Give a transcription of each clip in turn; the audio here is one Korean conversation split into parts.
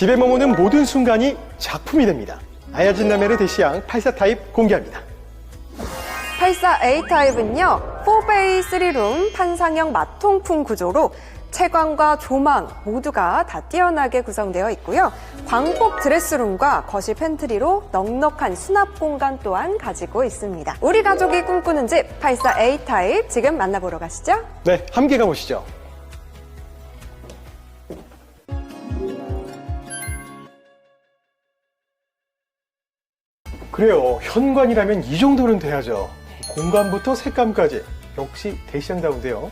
집에 머무는 모든 순간이 작품이 됩니다. 아야진 라멜의 대시양 84 타입 공개합니다. 84A 타입은요, 4베이 3룸 판상형 마통풍 구조로 채광과 조망 모두가 다 뛰어나게 구성되어 있고요. 광폭 드레스룸과 거실 팬트리로 넉넉한 수납 공간 또한 가지고 있습니다. 우리 가족이 꿈꾸는 집 84A 타입 지금 만나보러 가시죠. 네, 함께 가보시죠. 그래요. 현관이라면 이 정도는 돼야죠. 공간부터 색감까지 역시 대시양다운데요.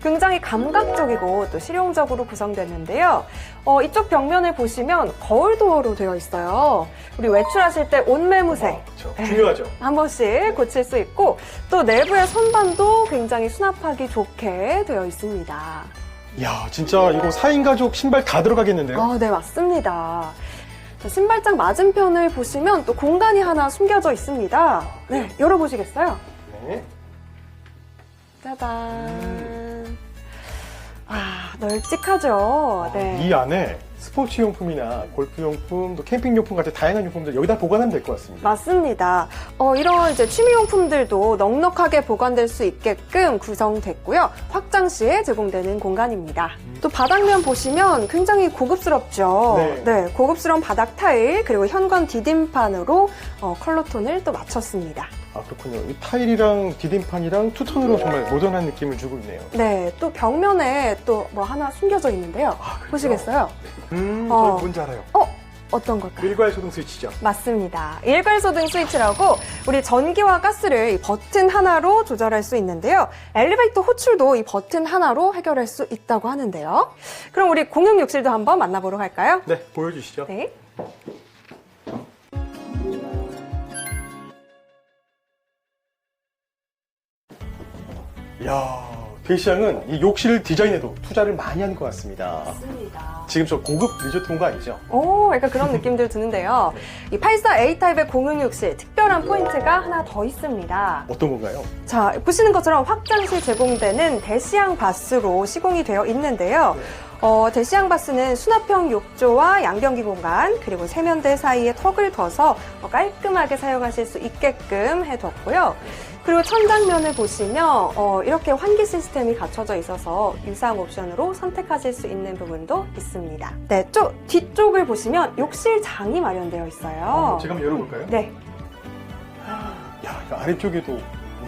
굉장히 감각적이고 또 실용적으로 구성됐는데요. 어, 이쪽 벽면을 보시면 거울 도어로 되어 있어요. 우리 외출하실 때 옷매무새 그렇죠. 네. 중요하죠. 한 번씩 고칠 수 있고 또 내부의 선반도 굉장히 수납하기 좋게 되어 있습니다. 이야, 진짜 이거 4인 가족 신발 다 들어가겠는데요? 아, 네, 맞습니다. 자, 신발장 맞은편을 보시면 또 공간이 하나 숨겨져 있습니다. 네, 열어보시겠어요? 네. 짜잔. 아, 널찍하죠? 네. 이 안에 스포츠 용품이나 골프 용품, 또 캠핑 용품 같은 다양한 용품들 여기다 보관하면 될 것 같습니다. 맞습니다. 어, 이런 이제 취미 용품들도 넉넉하게 보관될 수 있게끔 구성됐고요. 확장 시에 제공되는 공간입니다. 또 바닥면 보시면 굉장히 고급스럽죠. 네. 고급스러운 바닥 타일 그리고 현관 디딤판으로 어, 컬러 톤을 또 맞췄습니다. 아, 그렇군요. 이 타일이랑 디딤판이랑 투톤으로 정말 모던한 느낌을 주고 있네요. 네, 또 벽면에 또 뭐 하나 숨겨져 있는데요. 아, 그래요? 보시겠어요? 음, 어. 저 뭔지 알아요. 어, 어떤 걸까요? 일괄 소등 스위치죠. 맞습니다. 일괄소등 스위치라고 우리 전기와 가스를 이 버튼 하나로 조절할 수 있는데요. 엘리베이터 호출도 이 버튼 하나로 해결할 수 있다고 하는데요. 그럼 우리 공용 욕실도 한번 만나보러 갈까요? 네, 보여주시죠. 네. 야, 대시양은 이 욕실 디자인에도 투자를 많이 한 것 같습니다. 맞습니다. 지금 저 고급 리조트 온 거 아니죠? 오, 약간 그런 느낌들 드는데요. 이 84A 타입의 공용 욕실 특별한 포인트가 하나 더 있습니다. 어떤 건가요? 자, 보시는 것처럼 확장실 제공되는 대시양 바스로 시공이 되어 있는데요. 어, 대시양 바스는 수납형 욕조와 양변기 공간, 그리고 세면대 사이에 턱을 둬서 어, 깔끔하게 사용하실 수 있게끔 해뒀고요. 그리고 천장면을 보시면 어, 이렇게 환기 시스템이 갖춰져 있어서 유상 옵션으로 선택하실 수 있는 부분도 있습니다. 네, 쪽 뒤쪽을 보시면 욕실 장이 마련되어 있어요. 어, 제가 한번 열어볼까요? 네, 야, 이거 아래쪽에도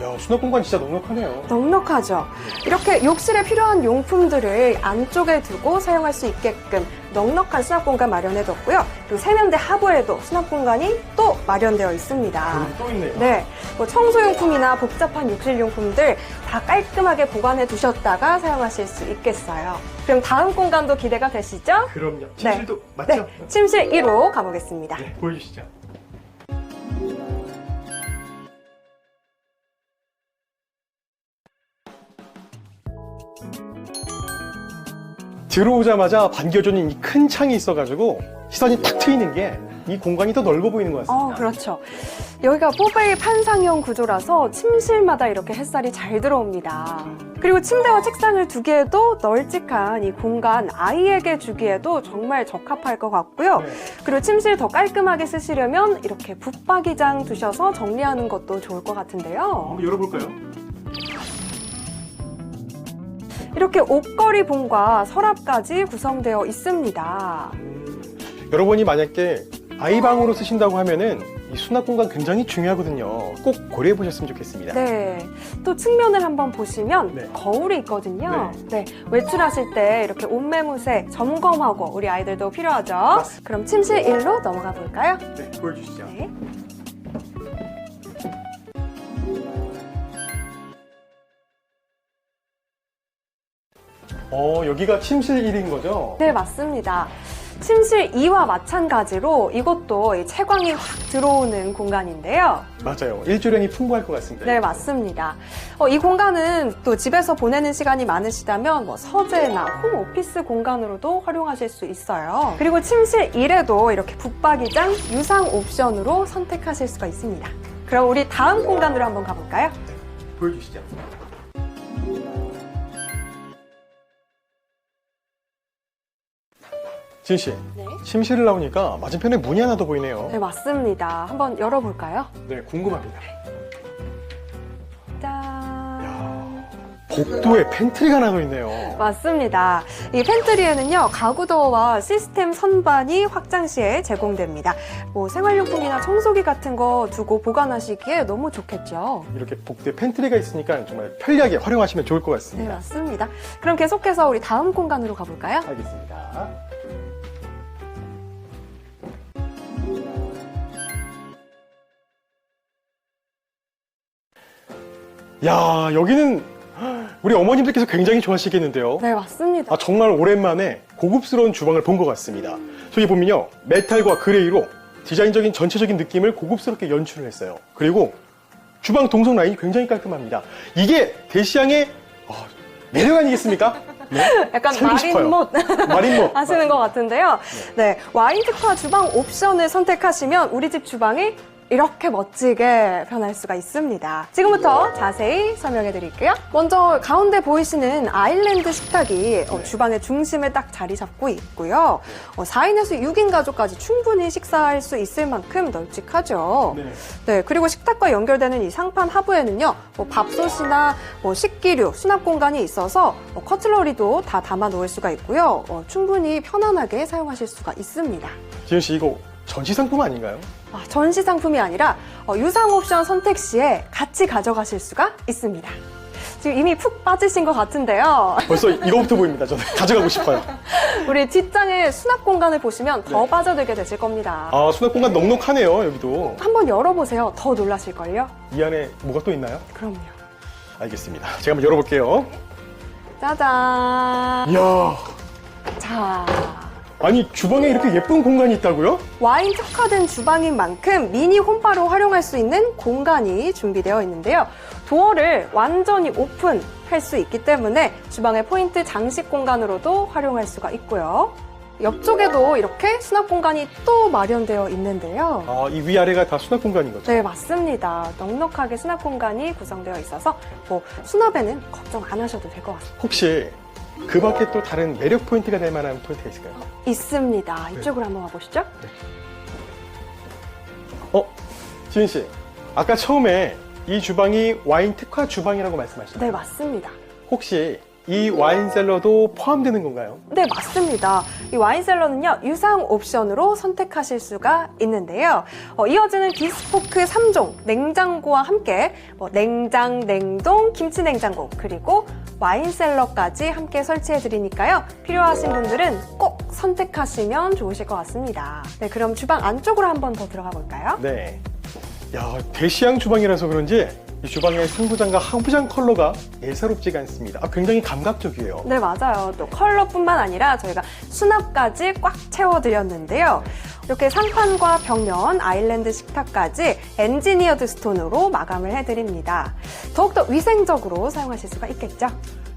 야, 수납 공간 진짜 넉넉하네요. 넉넉하죠. 이렇게 욕실에 필요한 용품들을 안쪽에 두고 사용할 수 있게끔 넉넉한 수납 공간 마련해뒀고요. 그리고 세면대 하부에도 수납 공간이 또 마련되어 있습니다. 또 있네요. 네, 뭐 청소용품이나 복잡한 욕실용품들 다 깔끔하게 보관해 두셨다가 사용하실 수 있겠어요. 그럼 다음 공간도 기대가 되시죠? 그럼요. 침실도 네, 맞죠? 침실 1호 가보겠습니다. 네, 보여주시죠. 들어오자마자 반겨주는 이 큰 창이 있어가지고 시선이 탁 트이는 게 이 공간이 더 넓어 보이는 것 같습니다. 어, 그렇죠. 여기가 뽀베이 판상형 구조라서 침실마다 이렇게 햇살이 잘 들어옵니다. 그리고 침대와 책상을 두기에도 널찍한 이 공간 아이에게 주기에도 정말 적합할 것 같고요. 네. 그리고 침실 더 깔끔하게 쓰시려면 이렇게 붙박이장 두셔서 정리하는 것도 좋을 것 같은데요. 한번 열어볼까요? 이렇게 옷걸이 봉과 서랍까지 구성되어 있습니다. 여러분이 만약에 아이방으로 쓰신다고 하면은 이 수납 공간 굉장히 중요하거든요. 꼭 고려해 보셨으면 좋겠습니다. 네. 또 측면을 한번 보시면 네. 거울이 있거든요. 네. 외출하실 때 이렇게 옷매무새 점검하고 우리 아이들도 필요하죠. 맞습니다. 그럼 침실 1로 넘어가 볼까요? 네, 보여주시죠. 네. 어, 여기가 침실 1인 거죠? 네, 맞습니다. 침실 2와 마찬가지로 이것도 이 채광이 확 들어오는 공간인데요. 맞아요. 일조량이 풍부할 것 같습니다. 네, 맞습니다. 어, 이 공간은 또 집에서 보내는 시간이 많으시다면 뭐 서재나 홈 오피스 공간으로도 활용하실 수 있어요. 그리고 침실 1에도 이렇게 붙박이장 유상 옵션으로 선택하실 수가 있습니다. 그럼 우리 다음 공간으로 한번 가볼까요? 보여주시죠. 지은 씨, 네. 침실을 나오니까 맞은편에 문이 하나 더 보이네요. 네, 맞습니다. 한번 열어볼까요? 네, 궁금합니다. 짠. 복도에 팬트리가 하나 더 있네요. 맞습니다. 이 팬트리에는요, 가구도어와 시스템 선반이 확장 시에 제공됩니다. 뭐 생활용품이나 청소기 같은 거 두고 보관하시기에 너무 좋겠죠. 이렇게 복도에 팬트리가 있으니까 정말 편리하게 활용하시면 좋을 것 네, 같습니다. 맞습니다. 그럼 계속해서 우리 다음 공간으로 가볼까요? 알겠습니다. 야, 여기는 우리 어머님들께서 굉장히 좋아하시겠는데요. 네, 맞습니다. 아, 정말 오랜만에 고급스러운 주방을 본 것 같습니다. 저기 보면요. 메탈과 그레이로 디자인적인 전체적인 느낌을 고급스럽게 연출을 했어요. 그리고 주방 동선 라인이 굉장히 깔끔합니다. 이게 대시양의 어, 매력 아니겠습니까? 네? 약간 살고 싶어요. 마린못 마린모. 하시는 것 같은데요. 네, 와인 특화 주방 옵션을 선택하시면 우리 집 주방이 이렇게 멋지게 변할 수가 있습니다. 지금부터 자세히 설명해 드릴게요. 먼저 가운데 보이시는 아일랜드 식탁이 어, 주방의 중심에 딱 자리 잡고 있고요. 어, 4인에서 6인 가족까지 충분히 식사할 수 있을 만큼 널찍하죠. 네. 네, 그리고 식탁과 연결되는 이 상판 하부에는요, 뭐 밥솥이나 뭐 식기류, 수납 공간이 있어서 어, 커틀러리도 다 담아 놓을 수가 있고요. 어, 충분히 편안하게 사용하실 수가 있습니다. 지은 씨 이거 전시 상품 아닌가요? 아, 전시 상품이 아니라 어, 유상 옵션 선택 시에 같이 가져가실 수가 있습니다. 지금 이미 푹 빠지신 것 같은데요. 벌써 이거부터 보입니다. 저는 가져가고 싶어요. 우리 뒷장의 수납 공간을 보시면 더 네. 빠져들게 되실 겁니다. 아 수납 공간 넉넉하네요. 여기도 한번 열어보세요. 더 놀라실걸요? 이 안에 뭐가 또 있나요? 그럼요. 알겠습니다. 제가 한번 열어볼게요. 짜잔. 이야, 자. 아니 주방에 이렇게 예쁜 공간이 있다고요? 와인 특화된 주방인 만큼 미니 홈바로 활용할 수 있는 공간이 준비되어 있는데요. 도어를 완전히 오픈할 수 있기 때문에 주방의 포인트 장식 공간으로도 활용할 수가 있고요. 옆쪽에도 이렇게 수납 공간이 또 마련되어 있는데요. 아, 이 위아래가 다 수납 공간인 거죠? 네, 맞습니다. 넉넉하게 수납 공간이 구성되어 있어서 뭐 수납에는 걱정 안 하셔도 될 것 같습니다. 혹시 그 밖에 또 다른 매력 포인트가 될 만한 포인트가 있을까요? 있습니다. 이쪽으로 한번 가보시죠. 어, 지은 씨, 아까 처음에 이 주방이 와인 특화 주방이라고 말씀하셨나요? 네, 맞습니다. 혹시 이 와인 셀러도 포함되는 건가요? 네, 맞습니다. 이 와인셀러는요, 유상 옵션으로 선택하실 수가 있는데요. 어, 이어지는 비스포크 3종, 냉장고와 함께 뭐 냉장, 냉동, 김치 냉장고, 그리고 와인셀러까지 함께 설치해 드리니까요. 필요하신 분들은 꼭 선택하시면 좋으실 것 같습니다. 네, 그럼 주방 안쪽으로 한 번 더 들어가 볼까요? 네. 야, 대시양 주방이라서 그런지 이 주방의 상부장과 하부장 컬러가 예사롭지가 않습니다. 아, 굉장히 감각적이에요. 네, 맞아요. 또 컬러뿐만 아니라 저희가 수납까지 꽉 채워드렸는데요. 이렇게 상판과 벽면, 아일랜드 식탁까지 엔지니어드 스톤으로 마감을 해드립니다. 더욱더 위생적으로 사용하실 수가 있겠죠.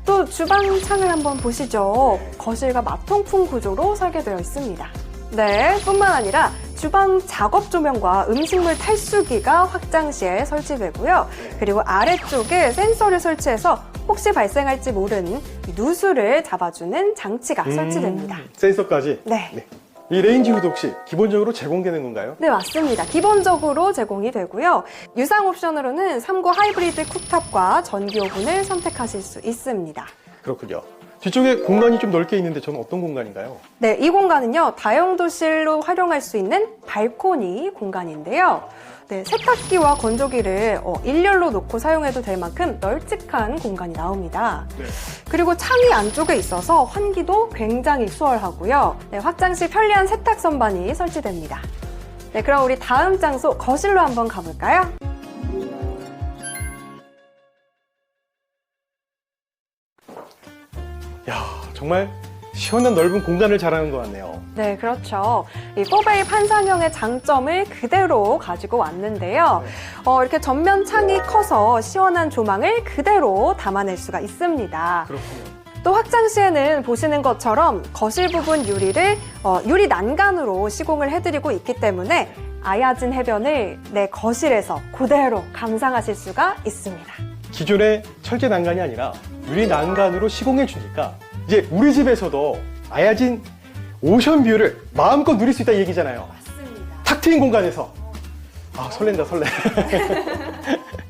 또 주방 창을 한번 보시죠. 거실과 마통풍 구조로 설계되어 있습니다. 네, 뿐만 아니라 주방 작업 조명과 음식물 탈수기가 확장 시에 설치되고요. 그리고 아래쪽에 센서를 설치해서 혹시 발생할지 모르는 이 누수를 잡아주는 장치가 설치됩니다. 음, 센서까지. 네. 이 레인지 후드 혹시 기본적으로 제공되는 건가요? 네, 맞습니다. 기본적으로 제공이 되고요. 유상 옵션으로는 3구 하이브리드 쿡탑과 전기 오븐을 선택하실 수 있습니다. 그렇군요. 뒤쪽에 공간이 좀 넓게 있는데 저는 어떤 공간인가요? 네, 이 공간은요, 다용도실로 활용할 수 있는 발코니 공간인데요. 네, 세탁기와 건조기를 어, 일렬로 놓고 사용해도 될 만큼 널찍한 공간이 나옵니다. 네. 그리고 창이 안쪽에 있어서 환기도 굉장히 수월하고요. 네, 확장 시 편리한 세탁 선반이 설치됩니다. 네, 그럼 우리 다음 장소 거실로 한번 가볼까요? 정말 시원한 넓은 공간을 자랑한 것 같네요. 네, 그렇죠. 이 포베이 판상형의 장점을 그대로 가지고 왔는데요. 어, 이렇게 전면 창이 커서 시원한 조망을 그대로 담아낼 수가 있습니다. 그렇군요. 또 확장 시에는 보시는 것처럼 거실 부분 유리를 어, 유리 난간으로 시공을 해드리고 있기 때문에 아야진 해변을 내 거실에서 그대로 감상하실 수가 있습니다. 기존의 철제 난간이 아니라 유리 난간으로 시공해 주니까 이제 우리 집에서도 아야진 오션 뷰를 마음껏 누릴 수 있다 이 얘기잖아요. 맞습니다. 탁 트인 공간에서. 아, 설렌다, 설레.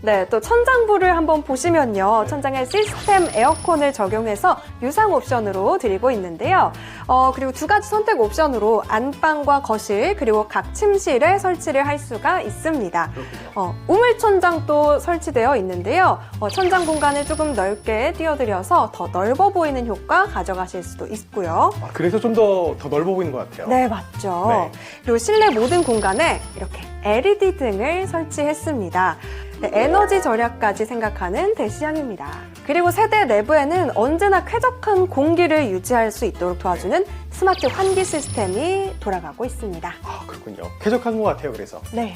네, 또 천장부를 한번 보시면요. 천장에 시스템 에어컨을 적용해서 유상 옵션으로 드리고 있는데요. 어, 그리고 두 가지 선택 옵션으로 안방과 거실, 그리고 각 침실에 설치를 할 수가 있습니다. 어, 우물 천장도 설치되어 있는데요. 어, 천장 공간을 조금 넓게 띄워드려서 더 넓어 보이는 효과 가져가실 수도 있고요. 아, 그래서 좀 더 더 넓어 보이는 것 같아요. 네, 맞죠. 네. 그리고 실내 모든 공간에 이렇게 LED 등을 설치했습니다. 네, 에너지 절약까지 생각하는 대시향입니다. 그리고 세대 내부에는 언제나 쾌적한 공기를 유지할 수 있도록 도와주는 스마트 환기 시스템이 돌아가고 있습니다. 아, 그렇군요. 쾌적한 것 같아요, 그래서. 네.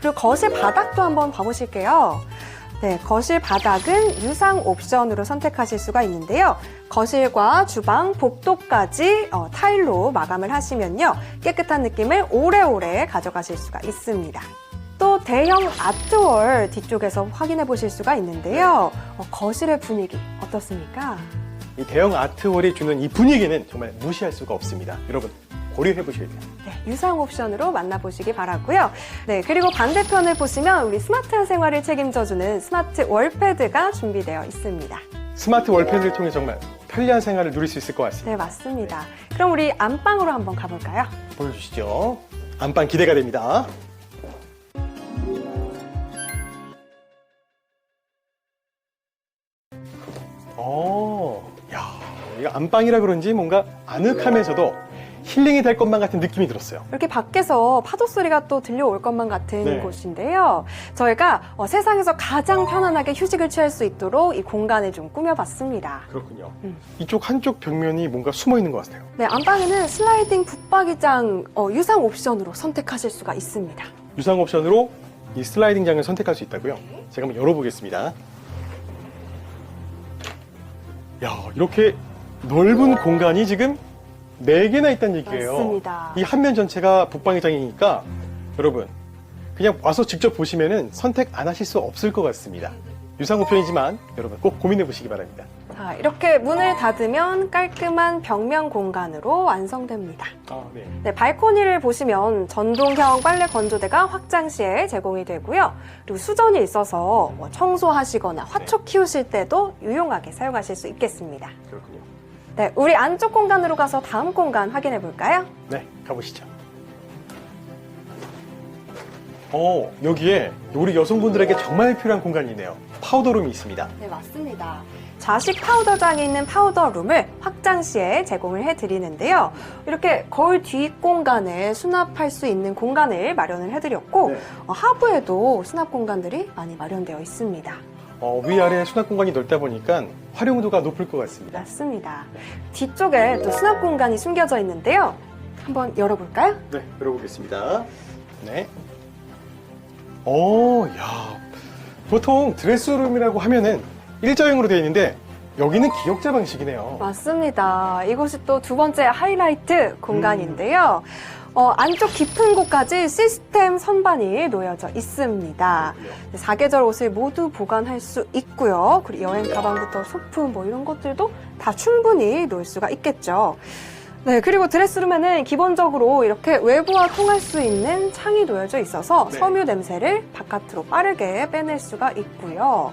그리고 거실 바닥도 한번 봐보실게요. 네, 거실 바닥은 유상 옵션으로 선택하실 수가 있는데요. 거실과 주방, 복도까지 어, 타일로 마감을 하시면요. 깨끗한 느낌을 오래오래 가져가실 수가 있습니다. 또 대형 아트월 뒤쪽에서 확인해 보실 수가 있는데요. 어, 거실의 분위기 어떻습니까? 이 대형 아트월이 주는 이 분위기는 정말 무시할 수가 없습니다. 여러분, 고려해 보셔야 돼요. 네, 유상 옵션으로 만나보시기 바라고요. 네, 그리고 반대편을 보시면 우리 스마트한 생활을 책임져주는 스마트 월패드가 준비되어 있습니다. 스마트 월패드를 통해 정말 편리한 생활을 누릴 수 있을 것 같습니다. 네, 맞습니다. 그럼 우리 안방으로 한번 가볼까요? 보여주시죠. 안방 기대가 됩니다. 안방이라 그런지 뭔가 아늑하면서도 힐링이 될 것만 같은 느낌이 들었어요. 이렇게 밖에서 파도 소리가 또 들려올 것만 같은 네. 곳인데요. 저희가 어, 세상에서 가장 편안하게 휴식을 취할 수 있도록 이 공간을 좀 꾸며봤습니다. 그렇군요. 음. 이쪽 한쪽 벽면이 뭔가 숨어 있는 것 같아요. 네, 안방에는 슬라이딩 붙박이장 어, 유상 옵션으로 선택하실 수가 있습니다. 유상 옵션으로 이 슬라이딩 장을 선택할 수 있다고요. 제가 한번 열어보겠습니다. 야, 이렇게 넓은 공간이 지금 네개나 있다는 얘기예요. 맞습니다. 이 한 면 전체가 북방의장이니까 여러분 그냥 와서 직접 보시면은 선택 안 하실 수 없을 것 같습니다. 유상 옵션이지만 여러분 꼭 고민해 보시기 바랍니다. 자, 이렇게 문을 닫으면 깔끔한 벽면 공간으로 완성됩니다. 아, 네. 네, 발코니를 보시면 전동형 빨래 건조대가 확장 시에 제공이 되고요. 그리고 수전이 있어서 뭐 청소하시거나 화초 키우실 때도 유용하게 사용하실 수 있겠습니다. 그렇군요. 네, 우리 안쪽 공간으로 가서 다음 공간 확인해 볼까요? 네, 가보시죠. 어, 여기에 우리 여성분들에게 정말 필요한 공간이네요. 파우더룸이 있습니다. 네, 맞습니다. 좌식 파우더장이 있는 파우더룸을 확장 시에 제공을 해드리는데요. 이렇게 거울 뒷 공간에 수납할 수 있는 공간을 마련을 해드렸고 네. 어, 하부에도 수납 공간들이 많이 마련되어 있습니다. 어, 위아래 수납 공간이 넓다 보니까 활용도가 높을 것 같습니다. 맞습니다. 뒤쪽에 또 수납 공간이 숨겨져 있는데요. 한번 열어볼까요? 네, 열어보겠습니다. 네. 오, 야. 보통 드레스룸이라고 하면은 일자형으로 되어 있는데 여기는 기역자 방식이네요. 맞습니다. 이곳이 또 두 번째 하이라이트 공간인데요. 어, 안쪽 깊은 곳까지 시스템 선반이 놓여져 있습니다. 네, 사계절 옷을 모두 보관할 수 있고요. 그리고 여행 가방부터 소품 뭐 이런 것들도 다 충분히 놓을 수가 있겠죠. 네, 그리고 드레스룸에는 기본적으로 이렇게 외부와 통할 수 있는 창이 놓여져 있어서 네. 섬유 냄새를 바깥으로 빠르게 빼낼 수가 있고요.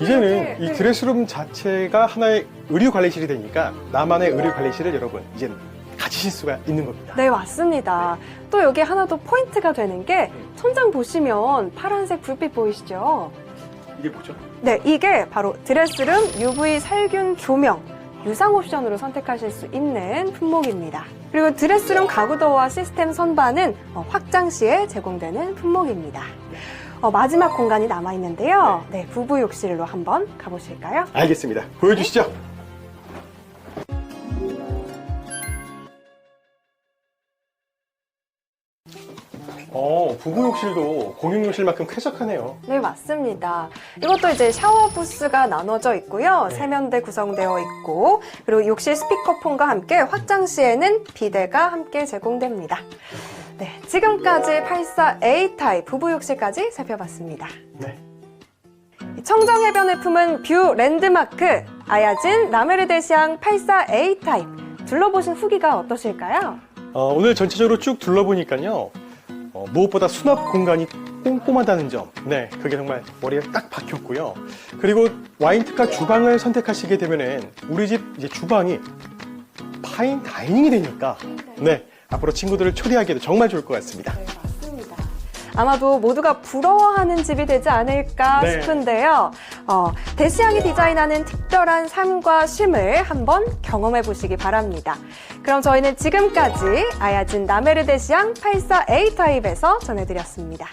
이제는 네, 이 네. 드레스룸 자체가 하나의 의류 관리실이 되니까 나만의 의류 관리실을 여러분 이제 가지실 수가 있는 겁니다. 네, 맞습니다. 또 여기 하나 더 포인트가 되는 게 천장 보시면 파란색 불빛 보이시죠? 이게 뭐죠? 네, 이게 바로 드레스룸 UV 살균 조명 유상 옵션으로 선택하실 수 있는 품목입니다. 그리고 드레스룸 가구도어와 시스템 선반은 어, 확장 시에 제공되는 품목입니다. 어, 마지막 공간이 남아 있는데요. 네, 부부 욕실로 한번 가보실까요? 알겠습니다. 보여주시죠. 부부 욕실도 공용 욕실만큼 쾌적하네요. 네, 맞습니다. 이것도 이제 샤워 부스가 나눠져 있고요. 네. 세면대 구성되어 있고, 그리고 욕실 스피커폰과 함께 확장 시에는 비데가 함께 제공됩니다. 네, 지금까지 84A 타입 부부 욕실까지 살펴봤습니다. 네. 청정 해변을 품은 뷰 랜드마크 아야진 라메르데시앙 84A 타입 둘러보신 후기가 어떠실까요? 어, 오늘 전체적으로 쭉 둘러보니까요. 어, 무엇보다 수납 공간이 꼼꼼하다는 점. 네, 그게 정말 머리에 딱 박혔고요. 그리고 와인 특화 주방을 선택하시게 되면은 우리 집 이제 주방이 파인 다이닝이 되니까 네, 앞으로 친구들을 초대하기에도 정말 좋을 것 같습니다. 네, 맞습니다. 아마도 모두가 부러워하는 집이 되지 않을까 네. 싶은데요. 어, 대시양이 디자인하는 특별한 삶과 쉼을 한번 경험해 보시기 바랍니다. 그럼 저희는 지금까지 아야진 나메르 대시양 84A 타입에서 전해드렸습니다.